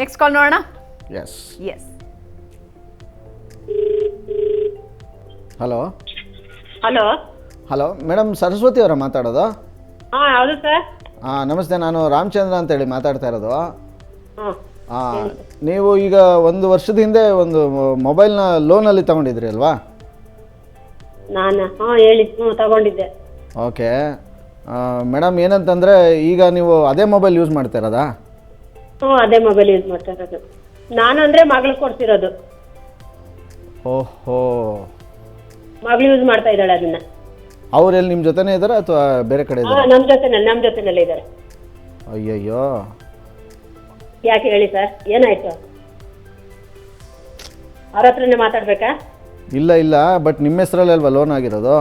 Next call ನೋಡೋಣ? Yes yes hello hello hello madam Saraswati ಅವರ ಮಾತಾಡೋದು? ಹಾಂ ಹೌದು ಸರ್? ಹಾಂ ನಮಸ್ತೆ ನಾನು ರಾಮಚಂದ್ರ ಅಂತೇಳಿ ಮಾತಾಡ್ತಾ ಇರೋದು. ಹಾಂ. ನೀವು ಈಗ ಒಂದು ವರ್ಷದ ಹಿಂದೆ ಒಂದು ಮೊಬೈಲ್ನ ಲೋನಲ್ಲಿ ತಗೊಂಡಿದ್ರಿ ಅಲ್ವಾ? ನಾನು ಹಾಂ ಹೇಳಿ ಹ್ಞೂ ತಗೊಂಡಿದ್ದೆ. ಓಕೆ. ಮೇಡಮ್ ಏನಂತಂದರೆ ಈಗ ನೀವು ಅದೇ ಮೊಬೈಲ್ ಯೂಸ್ ಮಾಡ್ತಾ ಇರೋದಾ? ಹ್ಞೂ ಅದೇ ಮೊಬೈಲ್ ಯೂಸ್ ಮಾಡ್ತಾ ಇರೋದು ನಾನು ಅಂದ್ರೆ ಮಗಳು ಕೊಡ್ಸಿರೋದು ಓಹೋ. ಮಗಳು ಯೂಸ್ ಮಾಡ್ತಾ ಇದ್ದಾಳೆ ಅದನ್ನ. ಅವರೆಲ್ಲಿ ನಿಮ್ಮ ಜೊತೆನೇ ಇದ್ದಾರಾ ಅಥವಾ ಬೇರೆ ಕಡೆ ಇದ್ದಾರೆ ಇದ್ದಾರಾ ನಮ್ಮ ಜೊತೆನಲ್ಲಿ ನಮ್ಮ ಜೊತೆನಲ್ಲೇ ಇದ್ದಾರೆ ಅಯ್ಯಯ್ಯೋ. ಯಾಕೆ ಹೇಳಿ ಸರ್ ಏನಾಯ್ತು? ಅವ್ರ ಹತ್ರನೇ ಮಾತಾಡ್ಬೇಕಾ? ಇಲ್ಲ ಇಲ್ಲ ಬಟ್ ನಿಮ್ಮ ಹೆಸರಲ್ಲಿ ಅಲ್ವಾ ಲೋನ್ ಆಗಿರೋದು?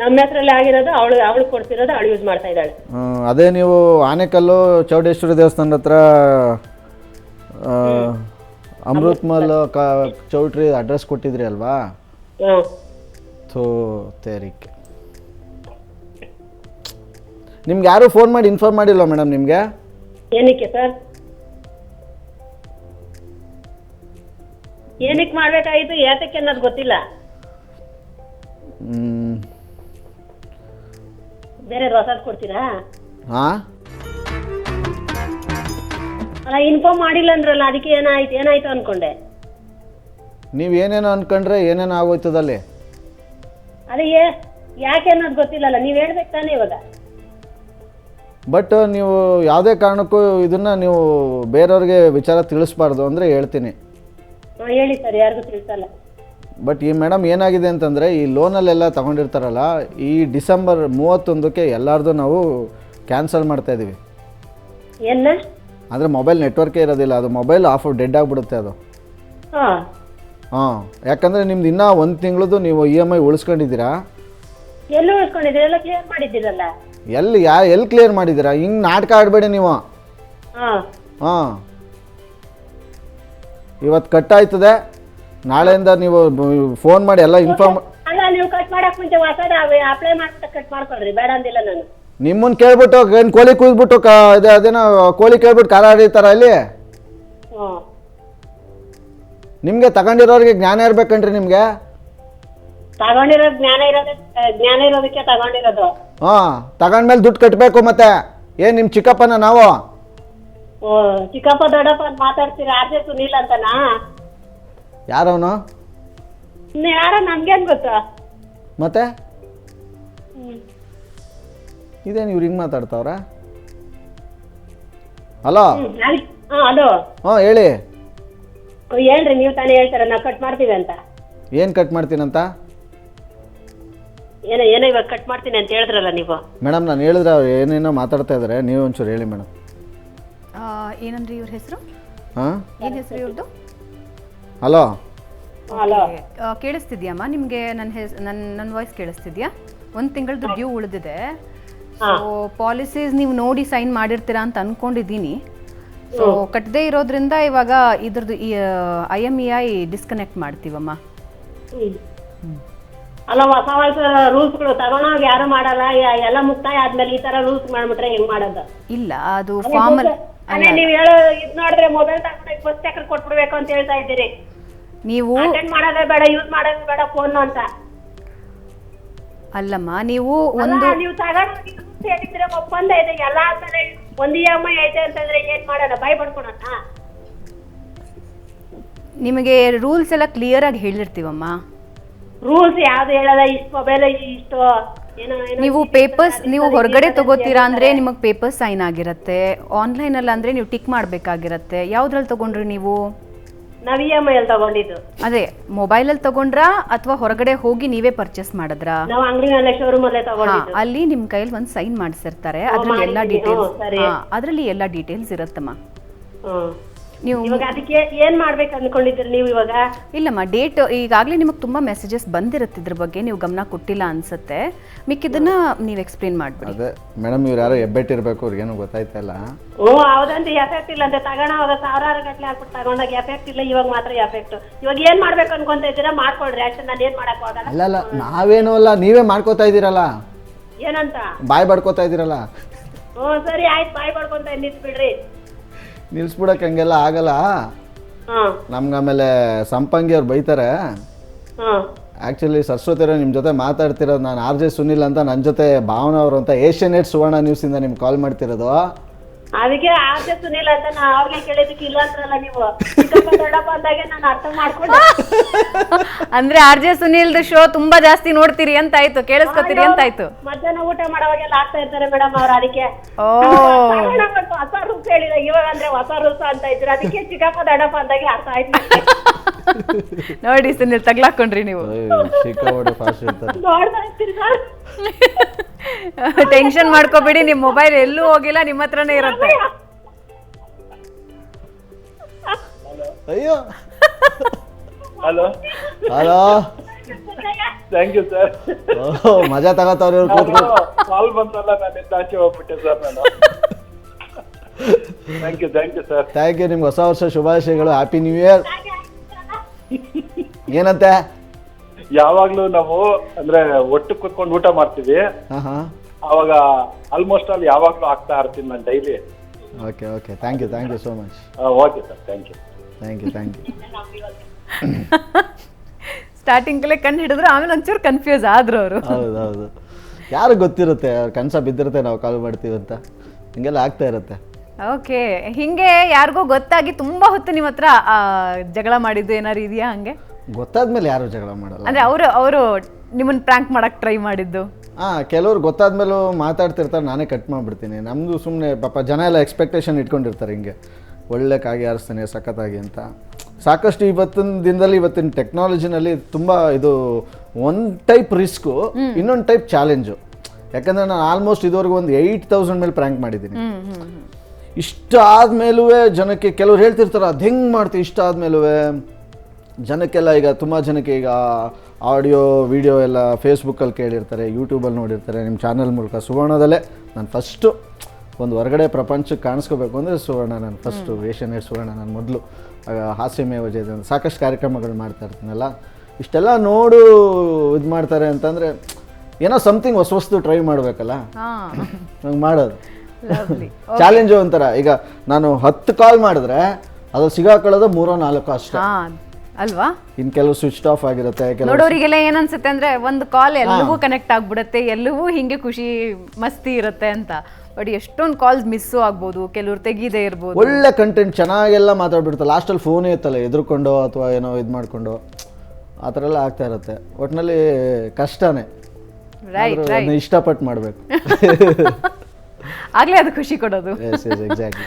ನಮ್ಮ ಹೆಸರಲ್ಲಿ ಆಗಿರೋದು ಅವಳು ಅವಳು ಕೊಡ್ತಿರೋದು ಅವಳು ಯೂಸ್ ಮಾಡ್ತಾ ಇದ್ದಾಳೆ. ಹ್ಮ್, ಅದೇ ನೀವು ಆನೆಕಲ್ಲು ಚೌಡೇಶ್ವರಿ ದೇವಸ್ಥಾನದ ಹತ್ರ ಆ, ಅಮೃತ್ ಮಹಲ್ ಕ ಚೌಟ್ರಿ ಅಡ್ರೆಸ್ ಕೊಟ್ಟಿದ್ರಿ ಅಲ್ವಾ? ಥೋ ತೇರಿಕೆ. ನಿಮ್ಗೆ ಯಾರು ಫೋನ್ ಮಾಡಿ ಇನ್ಫಾರ್ಮ್ ಮಾಡಿಲ್ವಾ ಮೇಡಮ್ ನಿಮಗೆ? ಏನಕ್ಕೆ ಸರ್ ಏನಕ್ಕೆ ಮಾಡ್ಬೇಕಾಗಿತ್ತು? ಯಾತಕ್ಕೆ ಅನ್ನೋದು ಗೊತ್ತಿಲ್ಲ. ಬೇರೆ ಹೊಸದ್ ಕೊಡ್ತೀರಾ? ಹಾಂ ಅಲ್ಲ ಇನ್ಫಾರ್ಮ್ ಮಾಡಿಲ್ಲ ಅಂದ್ರಲ್ಲ ಅದಕ್ಕೆ ಏನಾಯ್ತು ಏನಾಯ್ತು ಅನ್ಕೊಂಡೆ? ನೀವು ಏನೇನೋ ಅನ್ಕೊಂಡ್ರೆ ಏನೇನೋ ಆಗೋಯ್ತದಲ್ಲಿ ಅದೇ ಏ- ಯಾಕೆ ಅನ್ನೋದು ಗೊತ್ತಿಲ್ಲಲ್ಲ ನೀವ್ ಹೇಳ್ಬೇಕು ತಾನೇ ಇವಾಗ. ಬಟ್ ನೀವು ಯಾವುದೇ ಕಾರಣಕ್ಕೂ ಇದನ್ನು ನೀವು ಬೇರೆಯವ್ರಿಗೆ ವಿಚಾರ ತಿಳಿಸ್ಬಾರ್ದು ಅಂದರೆ ಹೇಳ್ತೀನಿ. ಹಾ, ಹೇಳಿ ಸರ್ ಯಾರಿಗೂ ತಿಳ್ಸಲ್ಲ. ಬಟ್ ಈ ಮೇಡಮ್ ಏನಾಗಿದೆ ಅಂತಂದರೆ ಈ ಲೋನಲ್ಲೆಲ್ಲ ತಗೊಂಡಿರ್ತಾರಲ್ಲ ಈ ಡಿಸೆಂಬರ್ ಮೂವತ್ತೊಂದಕ್ಕೆ ಎಲ್ಲರದು ನಾವು ಕ್ಯಾನ್ಸಲ್ ಮಾಡ್ತಾ ಇದ್ದೀವಿ ಎಲ್ಲ ಅಂದರೆ ಮೊಬೈಲ್ ನೆಟ್ವರ್ಕೇ ಇರೋದಿಲ್ಲ ಅದು ಮೊಬೈಲ್ ಆಫ್ ಡೆಡ್ ಆಗಿಬಿಡುತ್ತೆ ಅದು. ಹಾ. ಹಾಂ ಯಾಕಂದರೆ ನಿಮ್ದು ಇನ್ನೂ ಒಂದು ತಿಂಗಳದು ನೀವು ಇ ಎಂ ಐ ಉಳಿಸ್ಕೊಂಡಿದ್ದೀರಾ? ಎಲ್ಲೂ ಉಳ್ಸ್ಕೊಂಡಿದ್ದೀರಿ? ಎಲ್ಲ ಕ್ಲಿಯರ್ ಮಾಡಿದ್ದೀರಲ್ಲ? ಎಲ್ಲಿ ಯಾ ಎಲ್ಲಿ ಕ್ಲಿಯರ್ ಮಾಡಿದ್ದೀರಾ? ಹಿಂಗೆ ನಾಟಕ ಆಡಬೇಡಿ ನೀವು. ಹಾ. ಹಾಂ. ಇವತ್ತು ಕಟ್ಟಾಯ್ತದೆ ನಾಳೆಯಿಂದ ನೀವು ಫೋನ್ ಮಾಡಿ ಎಲ್ಲ ಇನ್ಫಾರ್ಮ್ ಅಲ್ಲ ನೀವು ಕಟ್ ಮಾಡಕ್ ಮುಂಚೆ ಹೊಸದ ಅಪ್ಲೈ ಮಾಡ್ಬಿಟ್ಟು ಕಟ್ ಮಾಡ್ಕೊಳ್ರಿ ಬೇಡ ಅಂದಿಲ್ಲ ನಾನು. ನಿಮ್ಮನ್ನು ಕೇಳ್ಬಿಟ್ಟು ಏನು ಕೋಳಿ ಕೂದ್ಬಿಟ್ಟು ಕ ಅದೇನೋ ಕೋಳಿ ಕೇಳ್ಬಿಟ್ಟು ಕಾರ ಹಿಡಿತಾರ ಅಲ್ಲಿ? ಹ್ಮ್ ನಿಮಗೆ ತಗೊಂಡಿರೋರಿಗೆ ಜ್ಞಾನ ಇರ್ಬೇಕನ್ರಿ ನಿಮಗೆ? ತಗೊಂಡಿರೋ ಜ್ಞಾನ ಇರೋದೇ ಜ್ಞಾನ ಇರೋದಕ್ಕೆ ತಗೊಂಡಿರೋದು. ಹಾಂ ತಗೊಂಡ್ಮೇಲೆ ದುಡ್ಡು ಕಟ್ಟಬೇಕು ಮತ್ತೆ. ಏನು ನಿಮ್ಮ ಚಿಕ್ಕಪ್ಪನ ನಾವು? ಓ ಚಿಕ್ಕಪ್ಪ ದೊಡ್ಡಪ್ಪ ಅಂತ ಮಾತಾಡ್ತೀರಾ? ಸುನೀಲ್ ಅಂತನಾ? ಯಾರವನು? ಇನ್ನು ಯಾರೋ ನಮ್ಗೇನ್ ಗೊತ್ತಾ? ಮತ್ತೆ? ಇದೇನು ಇವ್ರು ಹಿಂಗೆ ಮಾತಾಡ್ತಾವ್ರ? ಹಲೋ? ಹಾ ಹಲೋ. ಹ್ಞೂ ಹೇಳಿ. ಹೇಳ್ರಿ ನೀವು ತಾನೇ ಹೇಳ್ತಾರ ನಾ ಕಟ್ ಮಾಡ್ತೀವಿ ಅಂತ. ಏನು ಕಟ್ ಮಾಡ್ತೀನಂತ? ಏನೋ ಏನೋ ಇವಾಗ ಕಟ್ ಮಾಡ್ತೀನಿ ಅಂತ ಹೇಳಿದ್ರಲ್ಲ ನೀವು. ಮೇಡಮ್ ನಾನು ಹೇಳಿದ್ರೆ ಅವ್ರು ಏನೇನೋ ಮಾತಾಡ್ತಾ ಇದ್ದಾರೆ ನೀವು ಒಂಚೂರು ಹೇಳಿ ಮೇಡಮ್. ಏನಂದ್ರಿ ಇವ್ರ ಹೆಸರು? ಹಾಂ? ಏನು ಹೆಸರು ಇವ್ರದ್ದು ಹಲೋ? ಹಲೋ. ಕೇಳಿಸ್ತಿದ್ಯಮ್ಮ? ನಿಮಗೆ ನನ್ನ ಹೆಸ್ ನನ್ನ ನನ್ನ ವಾಯ್ಸ್ ಕೇಳಿಸ್ತಿದ್ಯಾ? ಒಂದು ತಿಂಗಳದ್ದು ಡ್ಯೂ ಉಳಿದಿದೆ. ಸೊ ಪಾಲಿಸೀಸ್ ನೀವು ನೋಡಿ ಸೈನ್ ಮಾಡಿರ್ತೀರಾ ಅಂತ ಅನ್ಕೊಂಡಿದ್ದೀನಿ. ಸೊ ಕಟ್ಟದೇ ಇರೋದ್ರಿಂದ ಇವಾಗ ಇದ್ರದ್ದು I M E I disconnect ಮಾಡ್ತೀವಮ್ಮ. ಅಲ್ಲ ಹೊಸ ಹೊಸ ರೂಲ್ಸ್ಗಳು ತಗೊಂಡೋಗಿ ಯಾರು ಮಾಡಲ್ಲ ಎಲ್ಲ ಮುಕ್ತಾಯ ಆದ್ಮೇಲೆ ಈ ತರ ರೂಲ್ಸ್ ಮಾಡ್ಬಿಟ್ರೆ ಹೆಂಗ್ ಮಾಡೋದು? ಇಲ್ಲ ಅದು ಫಾರ್ಮಲ್ ಅದೇ ನೀವ್ ಹೇಳೋ ಇದ್ ನೋಡಿದ್ರೆ ಮೊಬೈಲ್ ತಗೊಂಡು ಬಸ್ ಚಕ್ರ ಕೊಟ್ಬಿಡ್ಬೇಕು ಅಂತ ಹೇಳ್ತಾ ಇದ್ದೀರಿ. ನೀವು ಅಟೆಂಡ್ ಮಾಡೋದೇ ಬೇಡ ಯೂಸ್ ಮಾಡೋದೇ ಬೇಡ ಫೋನ್ ಅಂತ. ಅಲ್ಲಮ್ಮ ನೀವು ಅಲ್ಲ, ಒಂದು ನೀವು ತಗೊಂಡೋಗಿ ರೂಲ್ಸ್ ಹೇಳಿದ್ರೆ ಒಪ್ಪಂದ ಇದೆ. ಎಲ್ಲ ಆದ್ಮೇಲೆ ಒಂದ್ ಇ ಎಂ ಐ ಐತೆ ಅಂತಂದ್ರೆ ಏನ್ ಮಾಡೋಣ ಬೈ ಪಡ್ಕೊಳೋಣ ನಿಮಗೆ ರೂಲ್ಸ್ ಎಲ್ಲ ಕ್ಲಿಯರ್ ಆಗಿ ಹೇಳಿರ್ತೀವಮ್ಮ. ರೂಲ್ಸ್ ಯಾವ್ದು ಹೇಳಲ್ಲ ಇಷ್ಟು ಮೊಬೈಲ್ ಇಷ್ಟು ನೀವು ಪೇಪರ್ಸ್ ನೀವು ಹೊರಗಡೆ ತಗೋತೀರಾ ಅಂದ್ರೆ ನಿಮಗೆ ಪೇಪರ್ಸ್ ಸೈನ್ ಆಗಿರುತ್ತೆ. ಆನ್ಲೈನ್ ಅಲ್ಲಿ ಅಂದ್ರೆ ನೀವು ಟಿಕ್ ಮಾಡ್ಬೇಕಾಗಿರತ್ತೆ. ಯಾವ್ದ್ರಲ್ಲಿ ತಗೊಂಡ್ರಿ ನೀವು? ಅದೇ ಇ ಎಂ ಐ ಅಲ್ಲಿ ತಗೊಂಡಿದ್ದು. ಅದೇ ತಗೊಂಡ್ರಾ ಅಥವಾ ಹೊರಗಡೆ ಹೋಗಿ ನೀವೇ ಪರ್ಚೇಸ್ ಮಾಡಿದ್ರಾ? ನಾವ್ ಅಂಗಡಿನಲ್ಲೇ ಶೋರೂಮ್ ಅಲ್ಲೇ ಹಾ ತಗೊಂಡಿದ್ದು. ಅಲ್ಲಿ ನಿಮ್ ಕೈಯಲ್ಲಿ ಒಂದು ಸೈನ್ ಮಾಡಿಸಿರ್ತಾರೆ. ಅದ್ರಲ್ಲಿ ಎಲ್ಲ ಮಾಡಿದ್ದೀನಿ. ಡೀಟೇಲ್ಸ್ ಸರಿ. ಅದರಲ್ಲಿ ಎಲ್ಲ ಡೀಟೇಲ್ಸ್ ಇರುತ್ತಮ್ಮ. ಹ್ಮ್. ನೀವು ಇವಾಗ ಅದಕ್ಕೆ ಏನ್ ಮಾಡ್ಬೇಕು ಅನ್ಕೊಂಡಿದ್ರಿ ನೀವು ಇವಾಗ? ಇಲ್ಲಮ್ಮ ಡೇಟ್ ಈಗಾಗಲೇ ನಿಮಗೆ ತುಂಬಾ ಮೆಸೇಜಸ್ ಬಂದಿರುತ್ತೆ ಇದ್ರ ಬಗ್ಗೆ. ನೀವು ಗಮನ ಕೊಟ್ಟಿಲ್ಲ ಅನ್ಸುತ್ತೆ. ಮಿಕ್ಕಿದನ್ನ ನೀವು ಎಕ್ಸ್ಪ್ಲೇನ್ ಮಾಡ್ಬಿಡಿ. ಅದೇ ಮೇಡಮ್ ಇವ್ರು ಯಾರೋ ಹೆಬ್ಬೆಟ್ಟಿರ್ಬೇಕು ಅವ್ರಿಗೇನು ಗೊತ್ತಾಯ್ತಾ ಇಲ್ಲ. ಓ ಹೌದಂತ ಎಫೆಕ್ಟ್ ಇಲ್ಲ ಅಂತ ತಗೋಣವಾಗ ಸಾವಿರಾರು ಗಟ್ಟಲೆ ಹಾಕ್ಬಿಟ್ಟು ತಗೊಂಡಾಗ ಎಫೆಕ್ಟ್ ಇಲ್ಲ ಇವಾಗ ಮಾತ್ರ ಎಫೆಕ್ಟ್ ಇವಾಗ ಏನ್ ಮಾಡ್ಬೇಕು ಅನ್ಕೊಂತ ಇದ್ದೀರಾ ಮಾಡ್ಕೊಳ್ರಿ. ಅಷ್ಟೇ ನಾನು ಏನ್ ಮಾಡಕ್ ಹೋಗಲ್ಲ. ಅಲ್ಲ ಅಲ್ಲ ನಾವೇನು ಅಲ್ಲ ನೀವೇ ಮಾಡ್ಕೋತಾ ಇದ್ದೀರಲ್ಲ. ಏನಂತ? ಬಾಯ್ ಬಡ್ಕೋತಾ ಇದ್ದೀರಲ್ಲ. ಓ ಸರಿ ಆಯ್ತು ಬಾಯ್ ಪಡ್ಕೊಂತ ನಿಂತ್ ಬಿಡ್ರಿ ನಿಲ್ಸ್ಬಿಡಕ್ಕೆ ಹಂಗೆಲ್ಲ ಆಗಲ್ಲ. ನಮ್ಗೆ ಆಮೇಲೆ ಸಂಪಂಗಿ ಅವ್ರು ಬೈತಾರೆ. ಆ್ಯಕ್ಚುಲಿ ಸರಸ್ವತಿ ಸರಸ್ವತಿಯವರು ನಿಮ್ಮ ಜೊತೆ ಮಾತಾಡ್ತಿರೋದು ನಾನು ಆರ್ ಜೆ ಸುನಿಲ್ ಅಂತ ನನ್ನ ಜೊತೆ ಭಾವನಾ ಅವರು ಅಂತ ಏಷ್ಯನ್ ಏಟ್ ಸುವರ್ಣ ನ್ಯೂಸಿಂದ ನಿಮ್ಗೆ ಕಾಲ್ ಮಾಡ್ತಿರೋದು. ಅದಕ್ಕೆ ಆಚೆ ಸುನಿಲ್ ಅಂತ ನಾ ಅವ್ರಿಗೆ ಕೇಳಿದಕ್ಕೆ ಇಲ್ಲ ಅಂದ್ರಲ್ಲ ನೀವು ಚಿಕ್ಕಪ್ಪ ದೊಡ್ಡಪ್ಪ ಅಂದಾಗೆ ನಾನು ಅರ್ಥ ಮಾಡ್ಕೊಂಡೆ ಅಂದ್ರೆ ಆರ್ ಜೆ ಸುನಿಲ್ ಶೋ ತುಂಬಾ ಜಾಸ್ತಿ ನೋಡ್ತೀರಿ ಅಂತ ಆಯ್ತು ಕೇಳಿಸ್ಕೊತೀರಿ ಅಂತ ಆಯ್ತು ಮಧ್ಯಾಹ್ನ ಊಟ ಮಾಡೋವಾಗೆಲ್ಲ ಆಗ್ತಾ ಇರ್ತಾರೆ ಮೇಡಮ್ ಅವ್ರು ಅದಕ್ಕೆ ಓ ಹೊಸ ರೂಲ್ಸ್ ಹೇಳಿದ ಇವಾಗ ಅಂದ್ರೆ ಹೊಸ ರೂಲ್ಸ್ ಅಂತ ಇದ್ರು ಅದಕ್ಕೆ ಚಿಕ್ಕಪ್ಪ ದೊಡ್ಡಪ್ಪ ಅಂದಾಗೆ ಅರ್ಥ ಆಯ್ತು ನಂಗೆ. ನೋಡಿ ಸುನಿಲ್ ತಗ್ಲಾಕೊಂಡ್ರಿ ನೀವು ಸಿಕ್ಕಾಪಟ್ಟೆ ಫಾಸ್ಟ್ ಇರ್ತಾರೆ ನೋಡ್ತಾ ಇರ್ತೀರಿ ಸರ್ ಟೆನ್ಷನ್ ಮಾಡ್ಕೋಬೇಡಿ ನಿಮ್ ಮೊಬೈಲ್ ಎಲ್ಲೂ ಹೋಗಿಲ್ಲ ನಿಮ್ಮ ಹತ್ರನೇ ಇರುತ್ತೆ. ಅಯ್ಯೋ. Hello hello thank you sir ಮಜಾ ತಗೋತಾವ್ರಿ ಇವ್ರು ಕೂತ್ಕೊಂಡು. ಕಾಲ್ ಬಂತಲ್ಲ ನಾನು ಎದ್ದು ಆಚೆ ಹೋಗ್ಬಿಟ್ಟೆ ಸರ್ ನಾನು. Thank you thank you sir thank you ನಿಮ್ಗೆ ಹೊಸ ವರ್ಷ ಶುಭಾಶಯಗಳು. ಹ್ಯಾಪಿ ನ್ಯೂ ಇಯರ್ ಏನಂತೆ? ಯಾವಾಗ್ಲೂ ನಾವು ಅಂದ್ರೆ ಒಟ್ಟು ಕುತ್ಕೊಂಡು ಊಟ ಮಾಡ್ತೀವಿ. ಹಾಂ ಹಾಂ ಅವಾಗ ಆಲ್ಮೋಸ್ಟ್ ಅಲ್ಲಿ ಯಾವಾಗ್ಲೂ ಆಗ್ತಾ ಇರ್ತೀನಿ ನಾನು daily okay okay thank you thank you so much okay sir thank you thank you thank you starting ಕಣ್ಣು ಹಿಡಿದ್ರು ಆಮೇಲೆ ಒಂಚೂರು ಕನ್ಫ್ಯೂಸ್ ಆದ್ರು ಅವರು. ಹೌದು ಹೌದು. ಯಾರು ಗೊತ್ತಿರುತ್ತೆ ಅವ್ರ ಕನಸ ಬಿದ್ದಿರುತ್ತೆ ನಾವು ಕಾಲ್ ಮಾಡ್ತೀವಿ ಅಂತ. ಹಿಂಗೆಲ್ಲ ಆಗ್ತಾ ಇರುತ್ತೆ. ಓಕೆ ಹಿಂಗೆ ಯಾರಿಗೋ ಗೊತ್ತಾಗಿ ತುಂಬಾ ಹೊತ್ತು ನಿಮ್ಮ ಹತ್ರ ಆ, ಜಗಳ ಮಾಡಿದ್ದು ಏನಾರು ಇದೆಯಾ ಹಂಗೆ? ಗೊತ್ತಾದ್ಮೇಲೆ ಯಾರು ಜಗಳ ಮಾಡಲ್ಲ. ಅಂದ್ರೆ ಅವರು ಅವರು ನಿಮ್ಮನ್ನ ಪ್ರ್ಯಾಂಕ್ ಮಾಡಕ್ ಟ್ರೈ ಮಾಡಿದ್ದು? ಹಾಂ ಕೆಲವ್ರು ಗೊತ್ತಾದ್ಮೇಲೂ ಮಾತಾಡ್ತಿರ್ತಾರೆ ನಾನೇ ಕಟ್ ಮಾಡಿಬಿಡ್ತೀನಿ. ನಮ್ದು ಸುಮ್ಮನೆ ಪಾಪ ಜನ ಎಲ್ಲ ಎಕ್ಸ್ಪೆಕ್ಟೇಷನ್ ಇಟ್ಕೊಂಡಿರ್ತಾರೆ ಹಿಂಗೆ. ಒಳ್ಳೆ ಕಾಗೆ ಆರಿಸ್ತಾನೆ ಸಖತ್ತಾಗಿ ಅಂತ. ಸಾಕಷ್ಟು ಇವತ್ತಿನ ದಿನದಲ್ಲಿ ಇವತ್ತಿನ ಟೆಕ್ನಾಲಜಿನಲ್ಲಿ ತುಂಬ ಇದು ಒಂದು ಟೈಪ್ ರಿಸ್ಕು ಇನ್ನೊಂದು ಟೈಪ್ ಚಾಲೆಂಜು ಯಾಕಂದ್ರೆ ನಾನು ಆಲ್ಮೋಸ್ಟ್ ಇದುವರೆಗೂ ಒಂದು ಏಯ್ಟ್ ತೌಸಂಡ್ ಮೇಲೆ ಪ್ರ್ಯಾಂಕ್ ಮಾಡಿದ್ದೀನಿ. ಇಷ್ಟ ಆದ್ಮೇಲೂ ಜನಕ್ಕೆ ಕೆಲವ್ರು ಹೇಳ್ತಿರ್ತಾರೆ ಅದು ಹೆಂಗೆ ಮಾಡ್ತೀವಿ ಇಷ್ಟ ಆದ್ಮೇಲೂ ಜನಕ್ಕೆಲ್ಲ ಈಗ ತುಂಬ ಜನಕ್ಕೆ ಈಗ ಆಡಿಯೋ ವಿಡಿಯೋ ಎಲ್ಲ ಫೇಸ್ಬುಕ್ಕಲ್ಲಿ ಕೇಳಿರ್ತಾರೆ ಯೂಟ್ಯೂಬಲ್ಲಿ ನೋಡಿರ್ತಾರೆ ನಿಮ್ಮ ಚಾನಲ್ ಮೂಲಕ. ಸುವರ್ಣದಲ್ಲೇ ನಾನು ಫಸ್ಟು ಒಂದು ಹೊರಗಡೆ ಪ್ರಪಂಚಕ್ಕೆ ಕಾಣಿಸ್ಕೋಬೇಕು ಅಂದರೆ ಸುವರ್ಣ ನಾನು ಫಸ್ಟು ಏಷ್ಯನ್ ಏಡ್ ಸುವರ್ಣ ನಾನು ಮೊದಲು. ಹಾಸ್ಯಮೇ ಅಂತ ಸಾಕಷ್ಟು ಕಾರ್ಯಕ್ರಮಗಳು ಮಾಡ್ತಾ ಇರ್ತೀನಲ್ಲ. ಇಷ್ಟೆಲ್ಲ ನೋಡು ಇದು ಮಾಡ್ತಾರೆ ಅಂತಂದರೆ ಏನೋ ಸಮಥಿಂಗ್ ಹೊಸ ಹೊಸದು ಟ್ರೈ ಮಾಡಬೇಕಲ್ಲ. ಹಾ. ನಂಗೆ ಮಾಡೋದು. ಚಾಲೆಂಜು ಒಂಥರ. ಈಗ ನಾನು ಹತ್ತು ಕಾಲ್ ಮಾಡಿದ್ರೆ ಅದು ಸಿಗಾಕೊಳ್ಳೋದು ಮೂರೋ ನಾಲ್ಕು ಅಷ್ಟೇ. ಅಲ್ವಾ? ಇನ್ ಕೆಲವು ಸ್ವಿಚ್ ಆಫ್ ಆಗಿರುತ್ತೆ ನೋಡೋರಿಗೆಲ್ಲ ಏನನ್ಸುತ್ತೆ ಅಂದ್ರೆ ಒಂದು ಕಾಲ್ ಎಲ್ಲವೂ ಕನೆಕ್ಟ್ ಆಗ್ಬಿಡುತ್ತೆ ಎಲ್ಲವೂ ಹಿಂಗೆ ಖುಷಿ ಮಸ್ತಿ ಇರುತ್ತೆ ಅಂತ. ಬಟ್ ಎಷ್ಟೊಂದು ಕಾಲ್ಸ್ ಮಿಸ್ಸು ಆಗ್ಬೋದು ಕೆಲವ್ರು ತೆಗೀದೇ ಇರ್ಬೋದು. ಒಳ್ಳೆ ಕಂಟೆಂಟ್ ಚೆನ್ನಾಗೆಲ್ಲ ಮಾತಾಡ್ಬಿಡ್ತಾರೆ ಲಾಸ್ಟಲ್ಲಿ ಫೋನೇ ಇತ್ತಲ್ಲ ಎದುರ್ಕೊಂಡು ಅಥವಾ ಏನೋ ಇದು ಮಾಡಿಕೊಂಡು. ಆ ಥರ ಎಲ್ಲ ಆಗ್ತಾ ಇರುತ್ತೆ. ಒಟ್ಟಿನಲ್ಲಿ ಕಷ್ಟನೇ. ಅದನ್ನ ಇಷ್ಟಪಟ್ಟು ಮಾಡಬೇಕು. ಆಗಲೇ ಅದು ಖುಷಿ ಕೊಡೋದು. Yes yes exactly